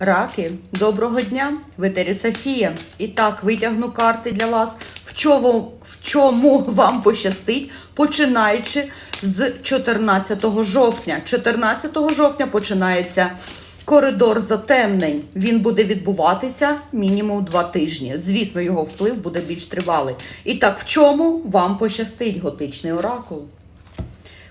Раки, доброго дня! В етері Софія. І так, витягну карти для вас. В чому, в чому вам пощастить, починаючи з 14 жовтня. 14 жовтня починається коридор затемнень. Він буде відбуватися мінімум два тижні. Звісно, його вплив буде більш тривалий. І так, в чому вам пощастить готичний оракул?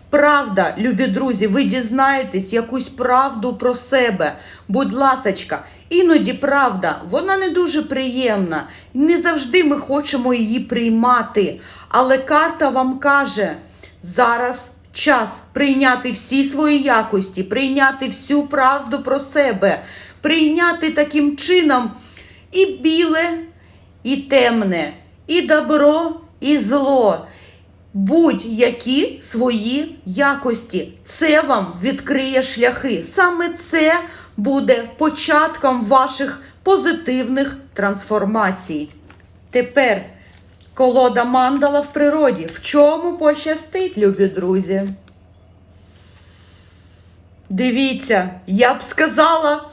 Правда, любі друзі, ви дізнаєтесь якусь правду про себе. Будь ласочка, іноді правда, вона не дуже приємна. Не завжди ми хочемо її приймати. Але карта вам каже, зараз час прийняти всі свої якості, прийняти всю правду про себе, прийняти таким чином і біле, і темне, і добро, і зло будь-які свої якості. Це вам відкриє шляхи. Саме це буде початком ваших позитивних трансформацій. Тепер колода мандала в природі. В чому пощастить, любі друзі? Дивіться, я б сказала,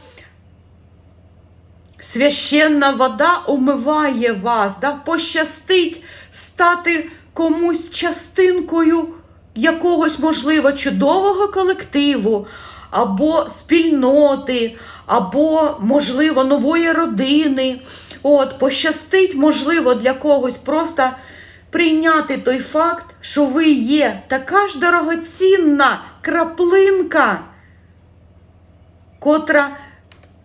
священна вода умиває вас, да? пощастить стати комусь частинкою якогось, можливо, чудового колективу, або спільноти, або, можливо, нової родини. От, пощастить, можливо, для когось просто прийняти той факт, що ви є така ж дорогоцінна краплинка, котра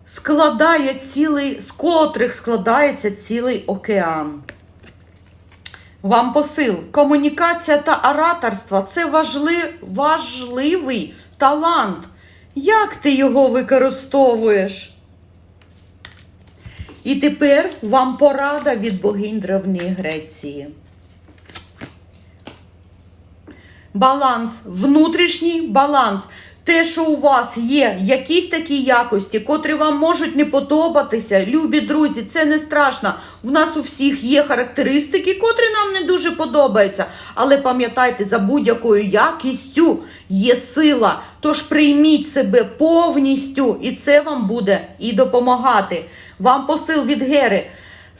складає цілий, з котрих складається цілий океан. Вам посил. Комунікація та ораторство це важли, важливий талант. Як ти його використовуєш? І тепер вам порада від богинь Древньої Греції. Баланс, внутрішній баланс. Те, що у вас є якісь такі якості, котрі вам можуть не подобатися, любі друзі, це не страшно. В нас у всіх є характеристики, котрі нам не дуже подобаються. Але пам'ятайте, за будь-якою якістю є сила. Тож прийміть себе повністю, і це вам буде і допомагати. Вам посил від Гери.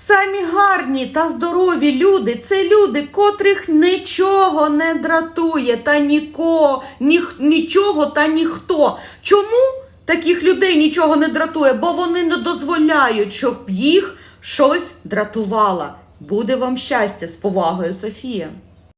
Самі гарні та здорові люди це люди, котрих нічого не дратує та нікого, ніх, нічого та ніхто. Чому таких людей нічого не дратує? Бо вони не дозволяють, щоб їх щось дратувало. Буде вам щастя з повагою, Софія.